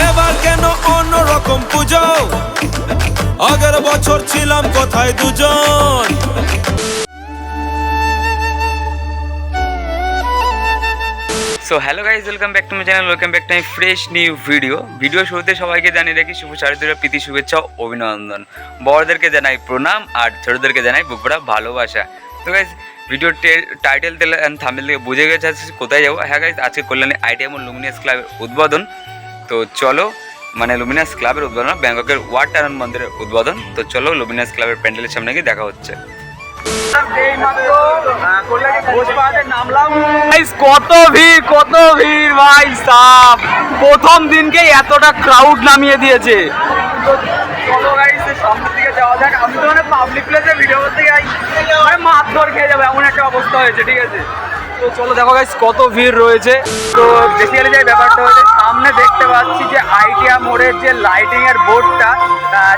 এবার কেন অন্যরকম পুজো? আগের বছর ছিলাম কোথায় দুজন? So hello guys welcome back to my channel welcome back to my fresh new video video শুরুতে সবাইকে জানিয়ে রাখি, শুভ শারদীয় প্রীতি, শুভেচ্ছা, অভিনন্দন। বড়দেরকে জানাই প্রণাম, আর ছোটদেরকে জানাই বুকভরা ভালোবাসা। তো গাইজ ভিডিও টাইটেল দিলে অ্যান্ড থামেল থেকে বুঝে গেছে, কোথায় যাব? হ্যাঁ গাইজ আজকে কল্যাণী আইটিএম ও লুমিনিয়াস ক্লাবের উদ্বোধন। তো চলো মানে লুমিনাস ক্লাবের উদ্বোধন ব্যাংককের ওয়ার টারন মন্দিরের উদ্বোধন। তো চলো লুমিনাস ক্লাবের প্যান্ডেলের সামনে গিয়ে দেখা হচ্ছে। কত ভিড় কত ভিড় ভাই সাপ। প্রথম দিনকেই এতটা ক্রাউড নামিয়ে দিয়েছে। সামনের দিকে যাওয়া যাক। আমি তো মানে পাবলিক প্লেসে ভিডিও করতে যাই। মানে মারধর খেয়ে যাবে এমন একটা অবস্থা হয়েছে ঠিক আছে? চলো দেখো গাইস কত ভিড় রয়েছে। তো বেসিক্যালি যে ব্যাপারটা হয়েছে, সামনে দেখতে পাচ্ছি যে আইডিয়া মোড়ের যে লাইটিং এর বোর্ডটা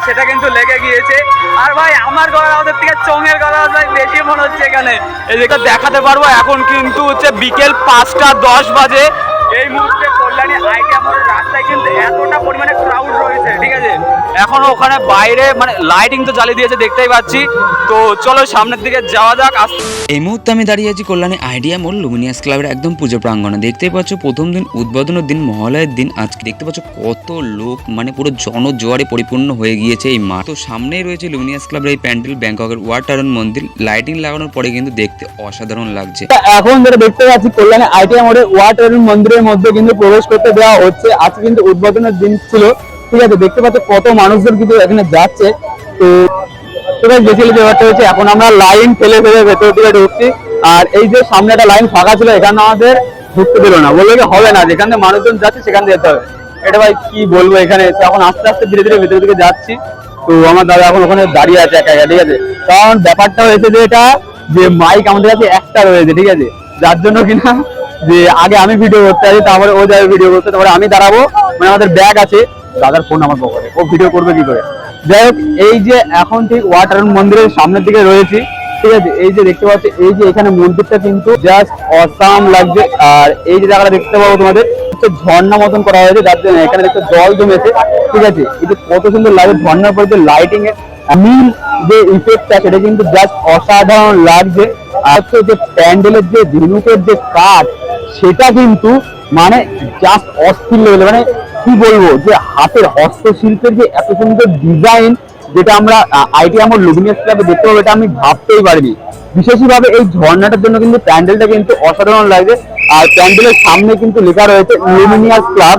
সেটা কিন্তু লেগে গিয়েছে। আর ভাই, আমার গলার আওয়াজের থেকে চোঙের গলার আওয়াজ বেশি মনে হচ্ছে এখানে। এদিকে দেখাতে পারব, এখন কিন্তু হচ্ছে বিকেল পাঁচটা দশ বাজে। এই মুহূর্তে কল্যাণী আইডিয়া মোড়ের রাস্তায় কিন্তু এতটা পরিমাণে ক্রাউড রয়েছে, ঠিক আছে? এখনও ওখানে বাইরে মানে লাইটিং তো জ্বালিয়ে দিয়েছে দেখতেই পাচ্ছি। তো চলো সামনের দিকে যাওয়া যাক এই মুহূর্তে আমি দাঁড়িয়ে আছি কল্যাণী আইডিয়া মোড় লুমিনিয়াস ক্লাবের একদম পুজো প্রাঙ্গণে। দেখতে পাচ্ছ প্রথম দিন উদ্বোধনের দিন মহালয়ের দিন আজকে দেখতে পাচ্ছ কত লোক মানে পুরো জনজোয়ারে পরিপূর্ণ হয়ে গিয়েছে এই মাঠ। তো সামনেই রয়েছে লুমিনিয়াস ক্লাবের এই প্যান্ডেল ব্যাংককের ওয়াটারন মন্দির। লাইটিং লাগানোর পরে কিন্তু দেখতে অসাধারণ লাগছে। এখন যেটা দেখতে পাচ্ছি কল্যাণী আইটিআই মোড়ে ওয়াটার মন্দিরের মধ্যে কিন্তু প্রবেশ করতে দেওয়া হচ্ছে। আজকে কিন্তু উদ্বোধনের দিন ছিল। ঠিক আছে, দেখতে পাচ্ছ কত মানুষজন কিন্তু এখানে যাচ্ছে। তো সেটাই বেসিক্যালি ব্যাপারটা হচ্ছে এখন আমরা লাইন ফেলে ফেলে ভেতর দিকে ঢুকছি। আর এই যে সামনে একটা লাইন ফাঁকা ছিল, এখানে আমাদের ঢুকতে দিল না। বলল কি হবে না, যেখানে মানুষজন যাচ্ছে সেখান দিয়ে যেতে হবে। এটা ভাই কি বলব এখানে? এখন আস্তে আস্তে ধীরে ধীরে ভেতর দিকে যাচ্ছি। তো আমার দাদা এখন ওখানে দাঁড়িয়ে আছে একা একা, ঠিক আছে? কারণ ব্যাপারটা হয়েছে যে এটা, যে মাইক আমাদের কাছে একটা রয়েছে, ঠিক আছে? যার জন্য কিনা, যে আগে আমি ভিডিও করতে আছি তারপরে ও যাবে ভিডিও করতে, তারপরে আমি দাঁড়াবো। মানে আমাদের ব্যাগ আছে। দাদার ফোন আমার পকেটে ও ভিডিও করবে কি করে? যাই হোক, এই যে এখন ঠিক ওয়াটার মন্দিরের সামনের দিকে রয়েছি, ঠিক আছে? এই যে দেখতে পাচ্ছি, এই যে এখানে মন্দিরটা কিন্তু জাস্ট অসাম লাগছে। আর এই যে জায়গাটা দেখতে পাবো তোমাদের ঝর্ণা মতন করা হয়েছে, যার জন্য এখানে দেখতে জল জমেছে, ঠিক আছে? যে কত সুন্দর লাগে ঝর্ণার পরে যে লাইটিং এর নীল যে ইফেক্টটা সেটা কিন্তু জাস্ট অসাধারণ লাগছে। আর হচ্ছে যে প্যান্ডেলের যে ঝিনুকের যে কাজ সেটা কিন্তু মানে জাস্ট অস্থির লেভেলে মানে কি বলব, যে হাতের হস্তশিল্পের যে এত সুন্দর ডিজাইন যেটা আমরা আইটি আমার লুমিনিয়াস ক্লাবে দেখতে পাবো, এটা আমি ভাবতেই পারিনি। বিশেষভাবে এই ঝর্ণাটার জন্য কিন্তু প্যান্ডেলটা কিন্তু অসাধারণ লাগে আর প্যান্ডেলের সামনে কিন্তু লেখা রয়েছে লুমিনিয়াস ক্লাব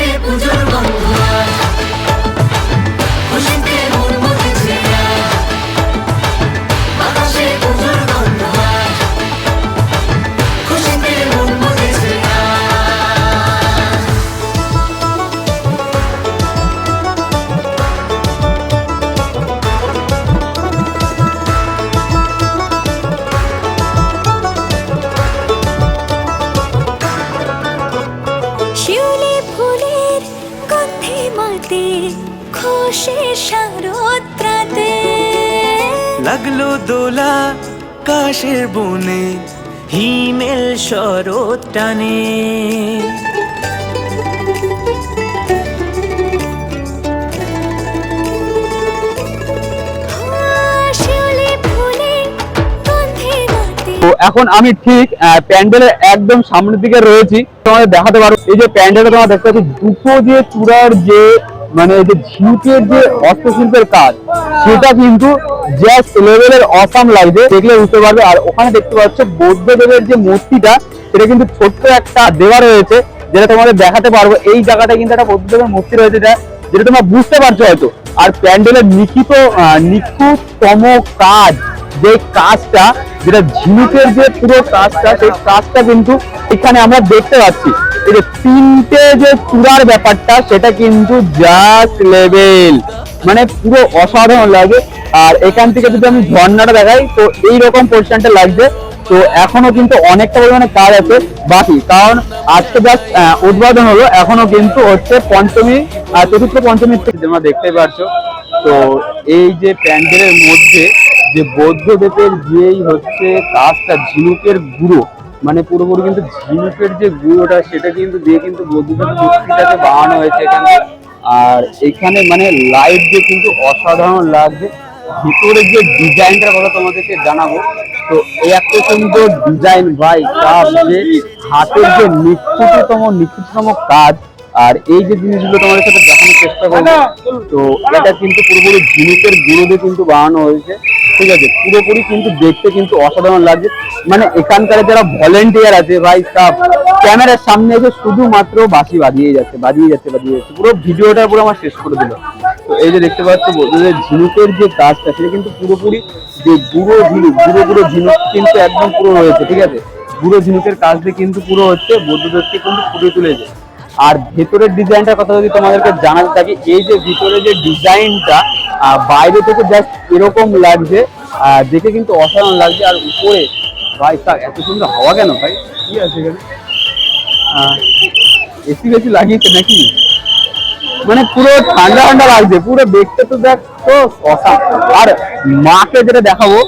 আকাশে পুজোর গন্ধ গন্ধে মাতে খুশি শারদ প্রাতে লাগল দোলা কাশের বনে হিমেল শরৎ টানে। এখন আমি ঠিক প্যান্ডেলের একদম সামনের দিকে রয়েছি। তোমাদের দেখাতে পারো, এই যে প্যান্ডেলটা তোমরা দেখতে পাচ্ছ, দুটো যে চূড়ার যে মানে যে ঝিনুকের যে হস্তশিল্পের কাজ, সেটা কিন্তু জাস্ট লেভেলের অসাম লাগছে দেখলে বুঝতে পারবে। আর ওখানে দেখতে পাচ্ছ, বৌদ্ধদেবের যে মূর্তিটা সেটা কিন্তু ছোট্ট একটা দেওয়া রয়েছে, যেটা তোমাদের দেখাতে পারব। এই জায়গাটা কিন্তু একটা বৌদ্ধদেবের মূর্তি রয়েছে, যেটা যেটা তোমরা বুঝতে পারছ হয়তো। আর প্যান্ডেলের নিখিত নিখুঁততম কাজ যে কাজটা, যেটা ঝিনুকের যে পুরো কাজটা, সেই কাজটা কিন্তু এখানে আমরা দেখতে পাচ্ছি। যে তিনটে যে চূড়ার ব্যাপারটা, সেটা কিন্তু জাস্ট লেভেল মানে পুরো অসাধারণ লাগে আর এখান থেকে যদি আমি ঝর্ণাটা দেখাই, তো এই রকম পোর্শনটা লাগছে তো এখনও কিন্তু অনেকটা পরিমাণে কাজ আছে বাকি। কারণ আজকে জাস্ট উদ্বোধন হলো। এখনও কিন্তু হচ্ছে পঞ্চমী আর চতুর্থ পঞ্চমী তোমরা দেখতেই পারছ। তো এই যে প্যান্ডেলের মধ্যে যে বৌদ্ধদেবের যেই হচ্ছে কাজটা ঝিনুকের গুঁড়ো। মানে পুরোপুরি কিন্তু ঝিনুকের যে গুঁড়োটা সেটা কিন্তু দিয়ে কিন্তু বৌদ্ধদেবের মূর্তিটাকে বানানো হয়েছে এখানে। আর এখানে মানে লাইট দিয়ে কিন্তু অসাধারণ লাগছে। ভিতরের যে ডিজাইনটার কথা তোমাদেরকে জানাব তো এই একটা সুন্দর ডিজাইন ভাই কাপ যে হাতের যে নিখুঁততম নিখুঁততম কাজ। আর এই যে জিনিসগুলো তোমাদের সাথে দেখানোর চেষ্টা করব তো এটা কিন্তু পুরোপুরি ঝিনুকের গুঁড়ো দিয়ে কিন্তু বানানো হয়েছে। ঠিক আছে, পুরোপুরি কিন্তু দেখতে কিন্তু অসাধারণ লাগছে। মানে এখানকার যারা ভলেন্টিয়ার আছে, ভাই, সব ক্যামেরার সামনে এসে শুধুমাত্র বাঁশি বাজিয়ে যাচ্ছে বাজিয়ে যাচ্ছে বাজিয়ে যাচ্ছে। পুরো ভিডিওটা পুরো আমার শেষ করে দিল। তো এই যে দেখতে পাচ্ছ বৌদ্ধদের ঝিনুকের যে কাজটা, সেটা কিন্তু পুরোপুরি যে গুঁড়ো ঝিনুক, গুঁড়ো গুঁড়ো ঝিনুক কিন্তু একদম পুরো রয়েছে ঠিক আছে? গুঁড়ো ঝিনুকের কাজ দিয়ে কিন্তু পুরো হচ্ছে বৌদ্ধদেরকে কিন্তু ফুটিয়ে তুলেছে। আর ভেতরের ডিজাইনটার কথা যদি তোমাদেরকে জানাতে থাকি, এই যে ভিতরে যে ডিজাইনটা বাইরে থেকে জাস্ট এরকম লাগছে দেখে কিন্তু অসাধারণ লাগছে। আর উপরে ভাই তা এত সুন্দর হাওয়া কেন ভাই? কি আছে এখানে? এসি বেশি লাগিয়েছে নাকি? মানে পুরো ঠান্ডা ঠান্ডা লাগছে পুরো দেখতে তো দেখ তো অসাম আর মাকে যেটা দেখাবো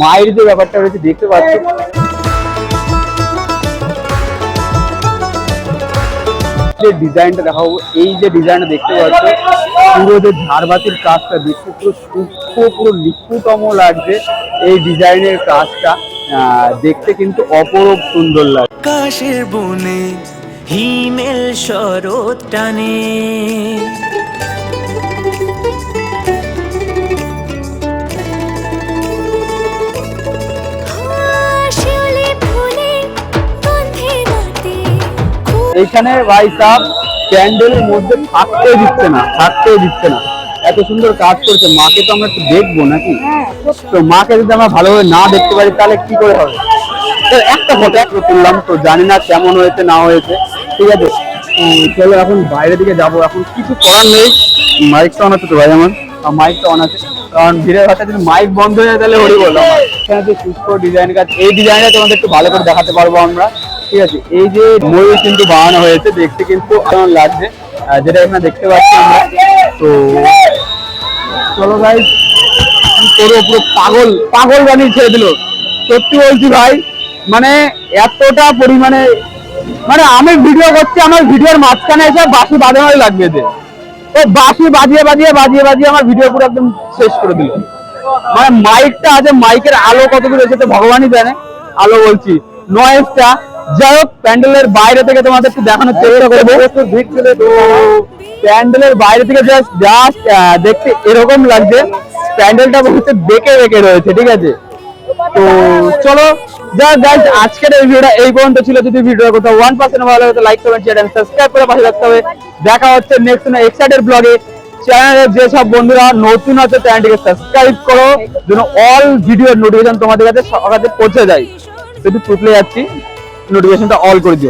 মায়ের যে ব্যাপারটা রয়েছে দেখতে পাচ্ছি? যে ডিজাইনটা দেখাবো, এই যে ডিজাইনটা দেখতে পাচ্ছ, পুরো যে ঝাড়বাতির কাজটা দেখতে পুরো সূক্ষ্ম, পুরো লিখুতম লাগছে এই ডিজাইনের কাজটা। দেখতে কিন্তু অপরূপ সুন্দর লাগে কাশের বনে, হিমেল শরৎ টানে। এইখানে ভাই সাহ প্যান্ডেলের মধ্যে থাকতে দিচ্ছে না, থাকতে দিচ্ছে না। এত সুন্দর কাজ করছে, মাকে তো আমরা একটু দেখব নাকি? তো মাকে যদি আমরা ভালোভাবে না দেখতে পারি, তাহলে কি করে হবে? একটা ফটো একটু তুললাম তো, জানি না কেমন হয়েছে, না হয়েছে। ঠিক আছে? চলো এখন বাইরের দিকে যাব। এখন কিছু করার নেই। মাইকটা অন আছে তো ভাই আমার? মাইকটা অন আছে। কারণ ভিড়ের ভাষা যদি মাইক বন্ধ হয়ে যায়, তাহলে হরি বললাম। এখানে যে সুস্থ ডিজাইন কাজ এই ডিজাইনটা তোমাদের একটু ভালো করে দেখাতে পারব আমরা। ঠিক আছে, এই যে ময়ূর কিন্তু বানানো হয়েছে, দেখতে কিন্তু কেমন লাগছে। যেটা এখানে দেখতে পাচ্ছি আমরা, তো চলো ভাই করব, পুরো পাগল পাগল বানিয়ে ছেড়ে দিল। সত্যি বলছি ভাই মানে এতটা পরিমাণে মানে আমি ভিডিও করছি, আমার ভিডিওর মাঝখানে এসে বাঁশি বাজানোই লাগবে এদের ও বাঁশি বাজিয়ে বাজিয়ে বাজিয়ে বাজিয়ে আমার ভিডিও পুরো একদম শেষ করে দিল। মানে মাইকটা আছে মাইকের আলো কতদূর এসেছে, ভগবানই জানে। আলো বলছি নয়েজটা যাই হোক, প্যান্ডেলের বাইরে থেকে তোমাদের একটু দেখানোর চেষ্টা করব। প্যান্ডেলের বাইরে থেকে জাস্ট দেখতে এরকম লাগছে। প্যান্ডেলটা হচ্ছে বেঁকে বেঁকে রয়েছে, ঠিক আছে? তো চলো যা গাইজ আজকের এই ভিডিওটা এই পর্যন্ত ছিল। যদি ভিডিওটা কোথাও ওয়ান পার্সেন্ট ভালো লাগে লাইক কমেন্ট শেয়ার সাবস্ক্রাইব করে পাশে রাখতে হবে। দেখা হচ্ছে নেক্সট কোনো এক্সাইটেড ব্লগে চ্যানেলের যেসব বন্ধুরা নতুন আছে, চ্যানেলটিকে সাবস্ক্রাইব করো। যেন অল ভিডিওর নোটিফিকেশন তোমাদের কাছে কাছে পৌঁছে যায়। একটু টুকলে যাচ্ছি। নোটিফিকেশনটা অল করে দিও।